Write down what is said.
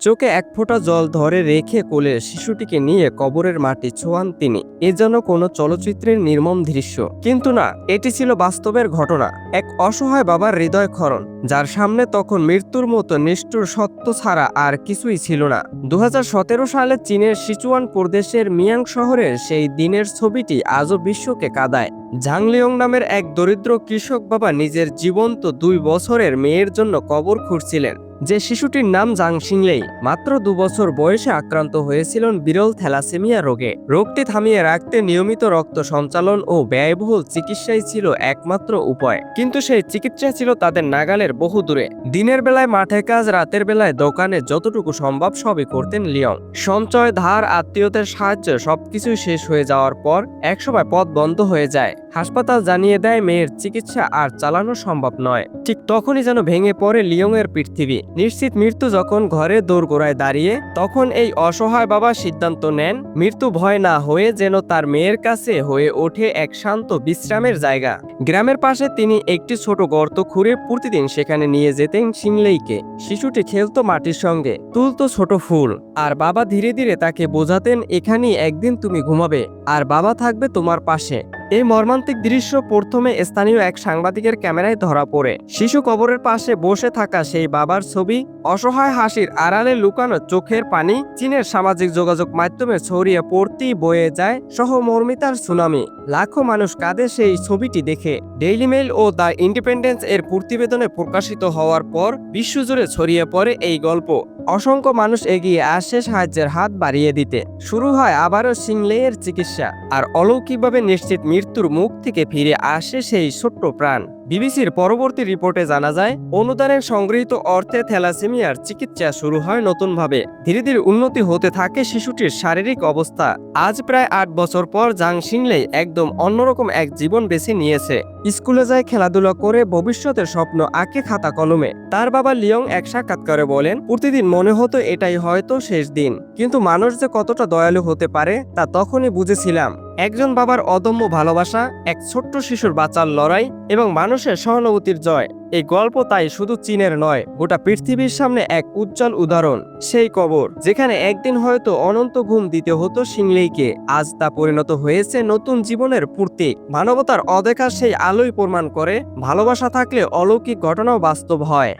চোখে এক ফোঁটা জল ধরে রেখে কোলে শিশুটিকে নিয়ে কবরের মাটি ছোঁয়ান তিনি। এ যেন কোনো চলচ্চিত্রের নির্মম দৃশ্য। কিন্তু না, এটি ছিল বাস্তবের ঘটনা। এক অসহায় বাবার হৃদয় ক্ষরণ যার সামনে তখন মৃত্যুর মতো নিষ্ঠুর সত্য ছাড়া আর কিছুই ছিল না। দু হাজার সতেরো সালে চীনের সিচুয়ান প্রদেশের মিয়াং শহরের সেই দিনের ছবিটি আজও বিশ্বকে কাদায়। ঝাংলিয়ং নামের এক দরিদ্র কৃষক বাবা নিজের জীবন্ত দুই বছরের মেয়ের জন্য কবর খুঁড়ছিলেন, যে শিশুটির নাম জাং সিংলেই মাত্র দু বছর বয়সে আক্রান্ত হয়েছিলেন বিরল থ্যালাসেমিয়া রোগে। রোগটি থামিয়ে রাখতে নিয়মিত রক্ত সঞ্চালন ও ব্যয়বহুল চিকিৎসাই ছিল একমাত্র উপায়। কিন্তু সেই চিকিৎসা ছিল তাদের নাগালের বহু দূরে। দিনের বেলায় মাঠে কাজ, রাতের বেলায় দোকানে যতটুকু সম্ভব সবই করতেন লিয়ং সঞ্চয়, ধার, আত্মীয়দের সাহায্যে সবকিছুই শেষ হয়ে যাওয়ার পর একসময় পথ বন্ধ হয়ে যায়। হাসপাতাল জানিয়ে দেয় মেয়ের চিকিৎসা আর চালানো সম্ভব নয়। ঠিক তখনই যেন ভেঙে পড়ে লিয়ং এর পৃথিবী। নিশ্চিত মৃত্যু যখন ঘরে দোরগোড়ায় দাঁড়িয়ে, তখন এই অসহায় বাবা সিদ্ধান্ত নেন, মৃত্যু ভয় না হয়ে যেন তার মেয়ের কাছে হয়ে ওঠে এক শান্ত বিশ্রামের জায়গা। গ্রামের পাশে তিনি একটি ছোট গর্ত খুঁড়ে প্রতিদিন সেখানে নিয়ে যেতেন সিংলেইকে। শিশুটি খেলতো মাটির সঙ্গে, তুলতো ছোট ফুল। আর বাবা ধীরে ধীরে তাকে বোঝাতেন, এখানেই একদিন তুমি ঘুমাবে, আর বাবা থাকবে তোমার পাশে। এই মর্মান্তিক দৃশ্য প্রথমে স্থানীয় এক সাংবাদিকের ক্যামেরায় ধরা পড়ে। শিশু কবরের পাশে বসে থাকা সেই বাবার ছবি, অসহায় হাসির আড়ালে লুকানো চোখের পানি, চীনের সামাজিক যোগাযোগ মাধ্যমে ছড়িয়ে পড়তেই বয়ে যায় সহমর্মিতার সুনামি। লাখো মানুষ কাঁদে সেই ছবিটি দেখে। ডেইলি মেইল ও দ্য ইন্ডিপেন্ডেন্স এর প্রতিবেদনে প্রকাশিত হওয়ার পর বিশ্বজুড়ে ছড়িয়ে পড়ে এই গল্প। অসংখ্য মানুষ এগিয়ে আসে সাহায্যের হাত বাড়িয়ে দিতে। শুরু হয় আবারও সিংলেয়ের চিকিৎসা। আর অলৌকিকভাবে নিশ্চিত মৃত্যুর মুখ থেকে ফিরে আসে সেই ছোট্ট প্রাণ। বিবিসির পরবর্তী রিপোর্টে জানা যায়, অনুদানের সংগৃহীত অর্থে থ্যালাসেমিয়ার চিকিৎসা শুরু হয় নতুনভাবে। ধীরে ধীরে উন্নতি হতে থাকে শিশুটির শারীরিক অবস্থা। আজ প্রায় আট বছর পর জাং সিংলেই একদম অন্যরকম এক জীবন বেছে নিয়েছে। স্কুলে যায় খেলাধুলা করে ভবিষ্যতের স্বপ্ন আঁকে খাতা কলমে। তার বাবা লিয়ং এক সাক্ষাৎকারে বলেন, প্রতিদিন মনে হতো এটাই হয়তো শেষ দিন। কিন্তু মানুষ যে কতটা দয়ালু হতে পারে, তা তখনই বুঝেছিলাম। একজন বাবার অদম্য ভালোবাসা, এক ছোট্ট শিশুর বাঁচার লড়াই এবং মানুষের সহানুভূতির জয়। এই গল্প তাই শুধু চীনের নয়, গোটা পৃথিবীর সামনে এক উজ্জ্বল উদাহরণ। সেই কবর, যেখানে একদিন হয়তো অনন্ত ঘুম দিতে হতো সিংলেইকে, আজ তা পরিণত হয়েছে নতুন জীবনের পূর্তি। মানবতার অদেখা সেই আলোই প্রমাণ করে, ভালোবাসা থাকলে অলৌকিক ঘটনাও বাস্তব হয়।